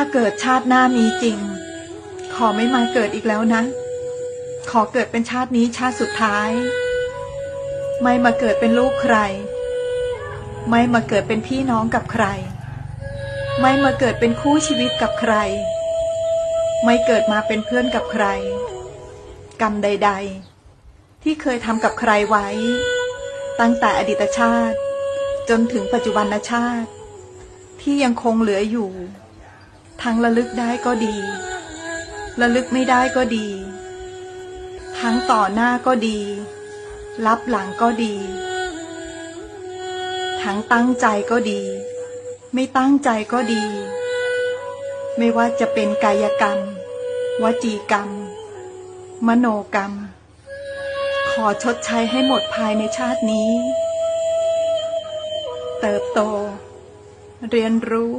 ถ้าเกิดชาติหน้ามีจริง ขอไม่มาเกิดอีกแล้วนะ ขอเกิดเป็นชาตินี้ชาติสุดท้าย ไม่มาเกิดเป็นลูกใคร ไม่มาเกิดเป็นพี่น้องกับใคร ไม่มาเกิดเป็นคู่ชีวิตกับใคร ไม่เกิดมาเป็นเพื่อนกับใคร กรรมใด ๆ ที่เคยทำกับใครไว้ ตั้งแต่อดีตชาติ จนถึงปัจจุบันชาติ ที่ยังคงเหลืออยู่ ทั้งระลึกได้ก็ดี ระลึกไม่ได้ก็ดี ทั้งต่อหน้าก็ดี รับหลังก็ดี ทั้งตั้งใจก็ดี ไม่ตั้งใจก็ดี ไม่ว่าจะเป็นกายกรรม วจีกรรม มโนกรรม ขอชดใช้ให้หมดภายในชาตินี้ เติบโต เรียนรู้